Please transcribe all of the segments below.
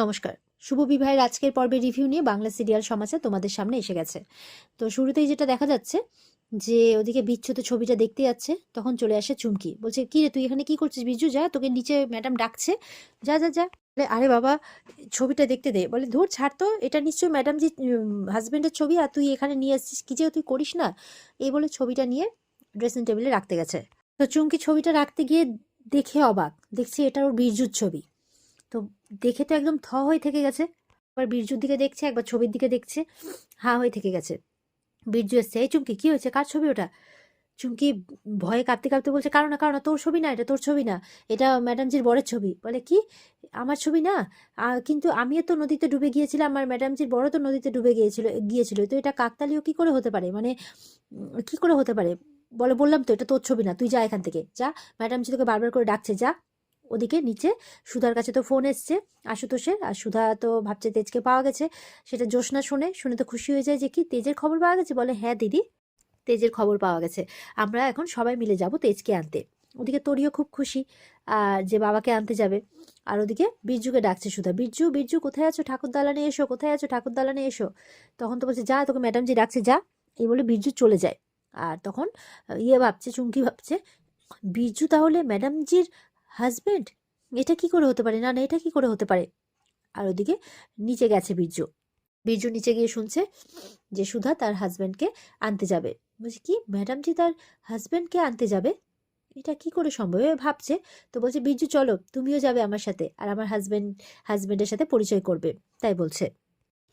নমস্কার। শুভ বিবাহের আজকের পর্বে রিভিউ নিয়ে বাংলা সিরিয়াল সমাজে তোমাদের সামনে এসে গেছে। তো শুরুতেই যেটা দেখা যাচ্ছে, যে ওদিকে বিচ্ছু তো ছবিটা দেখতে যাচ্ছে, তখন চলে আসে চুমকি। বলছে, কি রে, তুই এখানে কি করছিস বিজু? যা, তোকে নিচে ম্যাডাম ডাকছে। যা যা যা। আরে বাবা, ছবিটা দেখতে দে। বলে, ধুর, ছাড় তো, এটা নিশ্চয়ই ম্যাডাম যে হাজব্যান্ডের ছবি, আর তুই এখানে নিয়ে আসছিস, কি যে তুই করিস না? এই বলে ছবিটা নিয়ে ড্রেসিং টেবিলে রাখতে গেছে। তো চুমকি ছবিটা রাখতে গিয়ে দেখে অবাক, দেখছি এটা ওর বীরজুর ছবি। তো দেখে তো একদম থ হয়ে থেকে গেছে। একবার বীরজুর দিকে দেখছে, একবার ছবির দিকে দেখছে, হা হয়ে থেকে গেছে। বীরজু এসছে, এই চুমকি, কি হয়েছে? কার ছবি ওটা? চুমকি ভয়ে কাঁপতে কাঁপতে বলছে কারণ না কারণ না, তোর ছবি না, এটা তোর ছবি না, এটা ম্যাডামজির বরের ছবি। বলে, কি? আমার ছবি না? কিন্তু আমিও তো নদীতে ডুবে গিয়েছিলাম আমার ম্যাডামজির বড় তো নদীতে ডুবে গিয়েছিল গিয়েছিল। তো এটা কাকতালীয় কি করে হতে পারে? মানে কি করে হতে পারে? বলে, বললাম তো, এটা তোর ছবি না, তুই যা এখান থেকে, যা। ম্যাডামজি তোকে বারবার করে ডাকছে, যা। ওদিকে নিচে। সুধার কাছে তো ফোন এসছে আশুতোষের, আর সুধা তো ভাবছে তেজকে পাওয়া গেছে। সেটা জোসনা শুনে শুনে তো খুশি হয়ে যায় যে কি তেজের খবর পাওয়া গেছে? বলে হ্যাঁ দিদি, তেজের খবর পাওয়া গেছে। আমরা এখন সবাই মিলে যাব তেজকে আনতে। ওদিকে তোরিও খুব খুশি আর যে বাবাকে আনতে যাবে। আর ওদিকে বীরজুকে ডাকছে সুধা বীরজু বীরজু কোথায় আছো? ঠাকুর দালানে এসো, কোথায় আছো? ঠাকুর দালানে এসো। তখন তো বলছে, যা, তোকে ম্যাডাম জি ডাকছে, যা। এই বলে বীরজু চলে যায়। আর তখন ইয়ে ভাবছে, চুমকি ভাবছে বীরজু তাহলে ম্যাডামজির হাজবেন্ড? এটা কি করে হতে পারে? না না, এটা কি করে হতে পারে? আর ওদিকে নিচে গেছে বীর্য। বীর্য নিচে গিয়ে শুনছে যে সুধা তার হাজব্যান্ডকে আনতে যাবে। বলছে, কি? ম্যাডাম জি তার হাজব্যান্ডকে আনতে যাবে? এটা কি করে সম্ভব? এ ভাবছে, তো বলছে, বীর্য, চলো, তুমিও যাবে আমার সাথে, আর আমার হাজব্যান্ড হাজব্যান্ডের সাথে পরিচয় করবে। তাই বলছে।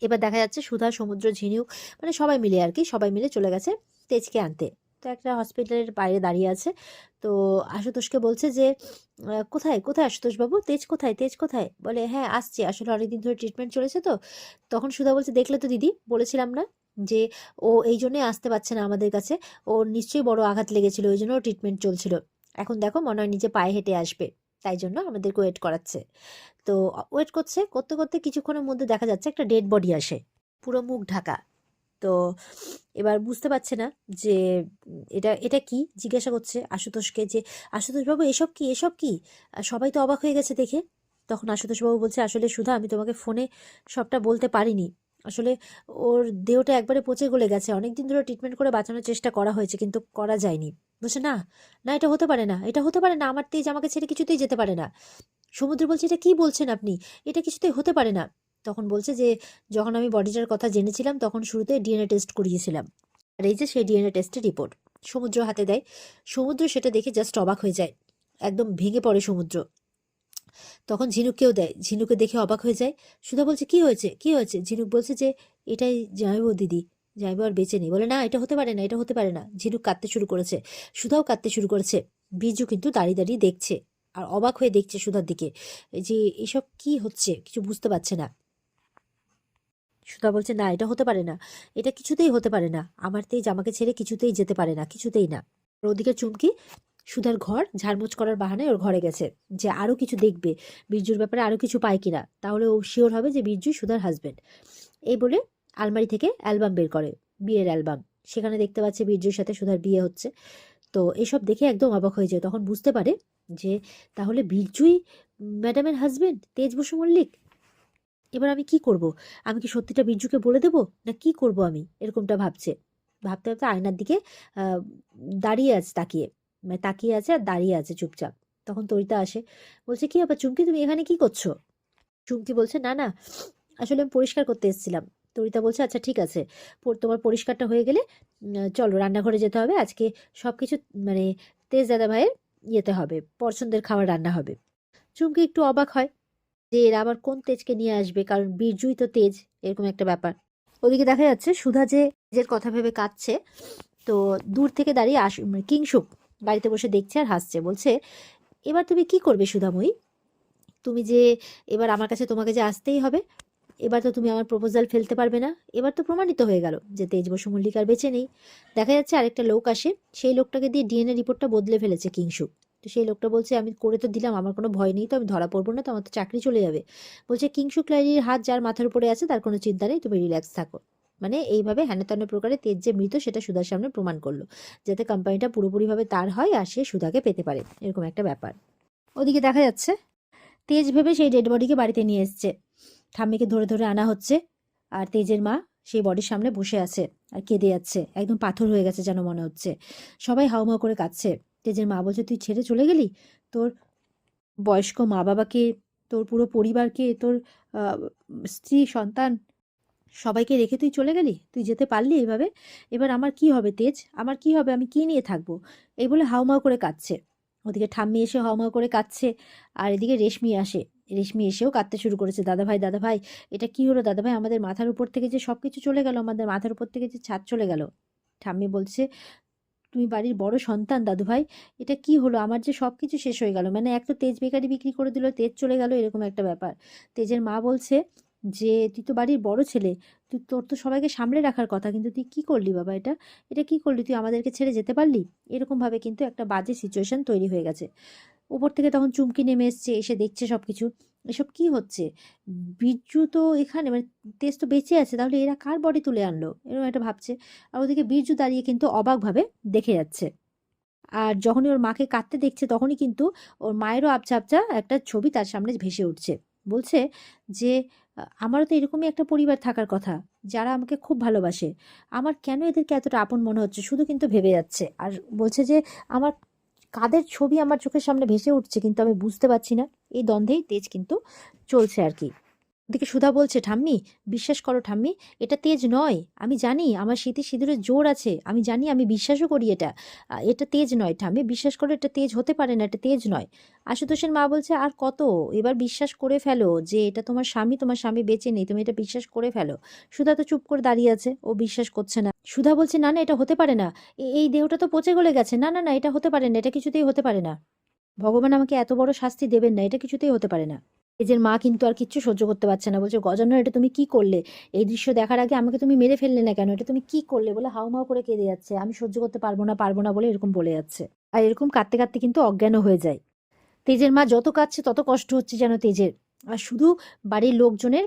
এবার দেখা যাচ্ছে সুধা সমুদ্র ঝিনুক মানে সবাই মিলে আর কি, সবাই মিলে চলে গেছে তেজকে আনতে। তো একটা হসপিটালের বাইরে দাঁড়িয়ে আছে। তো আশুতোষকে বলছে যে কোথায়? কোথায় আশুতোষ বাবু? তেজ কোথায়? তেজ কোথায়? বলে হ্যাঁ আসছে। আসলে অনেকদিন ধরে ট্রিটমেন্ট চলেছে তো। তখন সুধা বলছে, দেখলে তো দিদি, বলেছিলাম না যে, ও এই জন্যই আসতে পারছে না আমাদের কাছে। ও নিশ্চয়ই বড় আঘাত লেগেছিল, ওই জন্য ট্রিটমেন্ট চলছিল। এখন দেখো, মনে হয় নিজে পায়ে হেঁটে আসবে। তাই জন্য আমাদেরকে ওয়েট করাচ্ছে। তো ওয়েট করছে। করতে করতে কিছুক্ষণের মধ্যে দেখা যাচ্ছে একটা ডেড বডি আসে। পুরো মুখ ঢাকা। তো এবার বুঝতে পারছে না যে, এটা এটা কি? জিজ্ঞাসা করছে আশুতোষকে যে, আশুতোষবাবু, এসব কি? এসব কি? সবাই তো অবাক হয়ে গেছে দেখে। তখন আশুতোষবাবু বলছে, আসলে সুধা, আমি তোমাকে ফোনে সবটা বলতে পারিনি। আসলে ওর দেহটা একবারে পচে গলে গেছে। অনেকদিন ধরে ট্রিটমেন্ট করে বাঁচানোর চেষ্টা করা হয়েছে, কিন্তু করা যায়নি। বলছে, না না, এটা হতে পারে না। এটা হতে পারে না। আমার তেজ আমাকে ছেড়ে কিছুতেই যেতে পারে না। সমুদ্র বলছে, এটা কি বলছেন আপনি? এটা কিছুতেই হতে পারে না। তখন বলছে যে, যখন আমি বডিটার কথা জেনেছিলাম, তখন শুরুতে ডিএনএ টেস্ট করিয়েছিলাম। আর এই যে সেই ডিএনএ টেস্টের রিপোর্ট, সমুদ্র হাতে দেয়। সমুদ্র সেটা দেখে জাস্ট অবাক হয়ে যায়। একদম ভেঙে পড়ে সমুদ্র। তখন ঝিনুককেও দেয়। ঝিনুকে দেখে অবাক হয়ে যায়। সুধা বলছে, কি হয়েছে? কি হয়েছে? ঝিনুক বলছে যে, এটাই জামাইবু দিদি। জামাইবু আর বেঁচে নেই। বলে, না, এটা হতে পারে না, এটা হতে পারে না। ঝিনুক কাঁদতে শুরু করেছে। সুধাও কাঁদতে শুরু করেছে। বিজু কিন্তু দাঁড়িয়ে দাঁড়িয়ে দেখছে। আর অবাক হয়ে দেখছে সুধার দিকে। যে, এসব কি হচ্ছে? কিছু বুঝতে পারছে না। সুধা বলছে, না, এটা হতে পারে না। এটা কিছুতেই হতে পারে না। আমার তেজ আমাকে ছেড়ে কিছুতেই যেতে পারে না, কিছুতেই না। ওদিকে চুমকি সুধার ঘর ঝাড়মুছ করার বাহানায় ওর ঘরে গেছে, যে আরও কিছু দেখবে, বীরজুর ব্যাপারে আরও কিছু পায় কিনা। তাহলে ও শিওর হবে যে বীরজু সুধার হাজবেন্ড এই বলে আলমারি থেকে অ্যালবাম বের করে, বিয়ের অ্যালবাম। সেখানে দেখতে পাচ্ছে বীরজুর সাথে সুধার বিয়ে হচ্ছে। তো এসব দেখে একদম অবাক হয়ে যায়। তখন বুঝতে পারে যে তাহলে বীরজুই ম্যাডামের হাজবেন্ড তেজ বসু মল্লিক? এবার আমি কি করব? আমি কি সত্যিটা বীরজুকে বলে দেব? না কি করব আমি? এরকমটা ভাবছে। ভাবতে ভাবতে আয়নার দিকে দাঁড়িয়ে আছে, তাকিয়ে। মানে তাকিয়ে আছে আর দাঁড়িয়ে আছে চুপচাপ। তখন তরিতা আসে, বলছে, কি আবার চুমকি, তুমি এখানে কি করছ? চুমকি বলছে, না না, আসলে আমি পরিষ্কার করতে এসেছিলাম। তরিতা বলছে আচ্ছা ঠিক আছে। তোমার পরিষ্কারটা হয়ে গেলে চলো, রান্নাঘরে যেতে হবে। আজকে সব কিছু মানে তেজ দাদা ভাইয়ের ইয়েতে হবে, পছন্দের খাবার রান্না হবে। চুমকি একটু অবাক হয়। যে এরা আবার কোন তেজকে নিয়ে আসবে? কারণ বীরজুই তো তেজ, এরকম একটা ব্যাপার। ওদিকে দেখা যাচ্ছে সুধা যে তেজের কথা ভেবে কাঁদছে, তো দূর থেকে দাঁড়িয়ে আস মানে কিংসুক বাড়িতে বসে দেখছে আর হাসছে। বলছে, এবার তুমি কি করবে সুধাময়ী? তুমি যে এবার আমার কাছে তোমাকে যে আসতেই হবে, এবার তো তুমি আমার প্রপোজাল ফেলতে পারবে না। এবার তো প্রমাণিত হয়ে গেল যে তেজ বসু মল্লিক আর বেঁচে নেই। দেখা যাচ্ছে আরেকটা লোক আসে, সেই লোকটাকে দিয়ে ডিএনএ রিপোর্টটা বদলে ফেলেছে কিংসুক তো সেই লোকটা বলছে, আমি করে তো দিলাম, আমার কোনো ভয় নেই, তো আমি ধরা পড়ব না, তো আমার তো চাকরি চলে যাবে। বলছে কিংসুক লাইরির হাত যার মাথার উপরে আছে, তার কোনো চিন্তা নেই, তুমি রিল্যাক্স থাকো। মানে এইভাবে হেনতেন প্রকারে তেজ যে মৃত, সেটা সুধার সামনে প্রমাণ করল, যাতে কোম্পানিটা পুরোপুরিভাবে তার হয় আর সে সুধাকে পেতে পারে, এরকম একটা ব্যাপার। ওদিকে দেখা যাচ্ছে, তেজ ভেবে সেই ডেড বডিকে বাড়িতে নিয়ে এসছে। ঠাম্মিকে ধরে ধরে আনা হচ্ছে, আর তেজের মা সেই বডির সামনে বসে আছে আর কেঁদে যাচ্ছে, একদম পাথর হয়ে গেছে যেন মনে হচ্ছে। সবাই হাউমাউ করে কাঁদছে। তেজের মা বলছে, তুই ছেড়ে চলে গেলি? তোর বয়স্ক মা বাবাকে তোর পুরো পরিবারকে, তোর স্ত্রী, সন্তান সবাইকে রেখে তুই চলে গেলি? তুই যেতে পারলি এইভাবে এবার আমার কি হবে, তেজ? আমার কি হবে? আমি কি নিয়ে থাকব? এই বলে হাউমাউ করে কাঁদছে। ওদিকে ঠাম্মি এসে হাউমাউ করে কাঁদছে, আর এদিকে রেশমি আসে। রেশমি এসেও কাঁদতে শুরু করেছে দাদা ভাই দাদা ভাই এটা কি হলো? দাদা ভাই আমাদের মাথার উপর থেকে যে সব কিছু চলে গেল, আমাদের মাথার উপর থেকে যে ছাদ চলে গেল? ঠাম্মি বলছে তুমি বাড়ির বড় সন্তান দাদু ভাই এটা কি হলো? আমার যে সব কিছু শেষ হয়ে গেল। মানে এক তো তেজ বেকারি বিক্রি করে দিল, তেজ চলে গেল, এরকম একটা ব্যাপার। তেজের মা বলছে যে, তুই তো বাড়ির বড় ছেলে তুই, তোর তো সবাইকে সামলে রাখার কথা, কিন্তু তুই কি করলি বাবা এটা? এটা কি করলি? তুই আমাদেরকে ছেড়ে যেতে পারলি? এরকমভাবে কিন্তু একটা বাজে সিচুয়েশন তৈরি হয়ে গেছে। উপর থেকে তখন চুমকি নেমে এসছে, এসে দেখছে সব কিছু এসব কি হচ্ছে? বীরজু তো এখানে মানে তেজ তো বেঁচে আছে, তাহলে এরা কার বডি তুলে আনলো? এরকম একটা ভাবছে। আর ওদিকে বীরজু দাঁড়িয়ে কিন্তু অবাকভাবে দেখে যাচ্ছে। আর যখনই ওর মাকে কাঁদতে দেখছে, তখনই কিন্তু ওর মায়েরও আবছা আবছা একটা ছবি তার সামনে ভেসে উঠছে। বলছে যে, আমারও তো এরকমই একটা পরিবার থাকার কথা, যারা আমাকে খুব ভালোবাসে। আমার কেন এদেরকে এতটা আপন মনে হচ্ছে? শুধু কিন্তু ভেবে যাচ্ছে। আর বলছে যে, আমার কাদের ছবি আমার চোখের সামনে ভেসে উঠছে, কিন্তু আমি বুঝতে পারছি না। এই দ্বন্দ্বেই তেজ কিন্তু চলছে আর কি। ওদিকে সুধা বলছে, ঠাম্মি, বিশ্বাস করো ঠাম্মি, এটা তেজ নয়। আমি জানি আমার শীতে সিঁদুরের জোর আছে। আমি জানি, আমি বিশ্বাসও করি এটা। এটা তেজ নয়। ঠাম্মি, বিশ্বাস করো এটা তেজ হতে পারে না, এটা তেজ নয়। আশুতোষের মা বলছে, আর কত? এবার বিশ্বাস করে ফেলো যে এটা তোমার স্বামী তোমার স্বামী বেঁচে নেই, তুমি এটা বিশ্বাস করে ফেলো। সুধা তো চুপ করে দাঁড়িয়ে আছে, ও বিশ্বাস করছে না। সুধা বলছে, না না, এটা হতে পারে না। এই দেহটা তো পচে গলে গেছে। না না না, এটা হতে পারে না, এটা কিছুতেই হতে পারে না। ভগবান আমাকে এত বড় শাস্তি দেবেন না, এটা কিছুতেই হতে পারে না। তেজের মা কিন্তু আর কিচ্ছু সহ্য করতে পারছে না। বলছে, গজান্ন, এটা তুমি কি করলে? এই দৃশ্য দেখার আগে আমাকে তুমি মেরে ফেললে না কেন? এটা তুমি কি করলে? বলে হাউমাউ করে কেঁদে যাচ্ছে। আমি সহ্য করতে পারব না পারব না, বলে এরকম বলে যাচ্ছে। আর এরকম কাঁদতে কাঁদতে কিন্তু অজ্ঞানও হয়ে যায়। তেজের মা যত কাঁদছে, তত কষ্ট হচ্ছে যেন তেজের। আর শুধু বাড়ির লোকজনের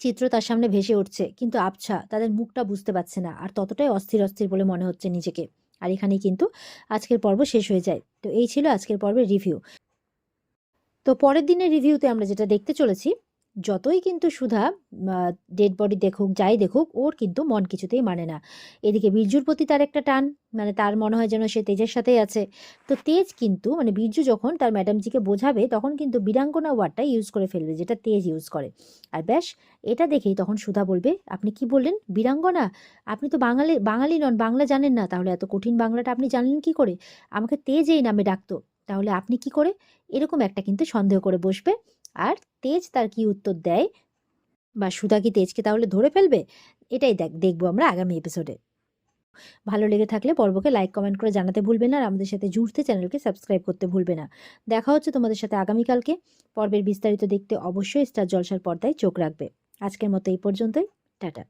চিত্র তার সামনে ভেসে উঠছে। কিন্তু আবছা, তাদের মুখটা বুঝতে পারছে না। আর ততটাই অস্থির অস্থির বলে মনে হচ্ছে নিজেকে। আর এখানেই কিন্তু আজকের পর্ব শেষ হয়ে যায়। তো এই ছিল আজকের পর্বের রিভিউ। তো পরের দিনের রিভিউতে আমরা যেটা দেখতে চলেছি, যতই কিন্তু সুধা ডেড বডি দেখুক, যাই দেখুক, ওর কিন্তু মন কিছুতেই মানে না। এদিকে বীরজুর প্রতি তার একটা টান মানে তার মনে হয় যেন সে তেজের সাথেই আছে। তো তেজ কিন্তু মানে বীরজু যখন তার ম্যাডামজিকে বোঝাবে, তখন কিন্তু বীরাঙ্গনা ওয়ার্ডটা ইউজ করে ফেলবে, যেটা তেজ ইউজ করে। আর ব্যাস, এটা দেখেই তখন সুধা বলবে, আপনি কি বললেন? বীরাঙ্গনা? আপনি তো বাঙালি বাঙালি নন, বাংলা জানেন না, তাহলে এত কঠিন বাংলাটা আপনি জানলেন কি করে? আমাকে তেজ এই নামে ডাকতো। তাহলে আপনি কি করে? এরকম একটা কিন্তু সন্দেহ করে বসবে। আর তেজ তার কি উত্তর দেয়? বা সুধা কি তেজকে তাহলে ধরে ফেলবে? এটাই দেখ, দেখব আমরা আগামী এপিসোডে ভালো লেগে থাকলে পর্বকে লাইক কমেন্ট করে জানাতে ভুলবে না। আর আমাদের সাথে জুড়তে চ্যানেলকে সাবস্ক্রাইব করতে ভুলবে না। দেখা হচ্ছে তোমাদের সাথে আগামীকালকে। পর্বের বিস্তারিত দেখতে অবশ্যই স্টার জলসার পর্দায় চোখ রাখবে। আজকের মতো এই পর্যন্তই। টাটা।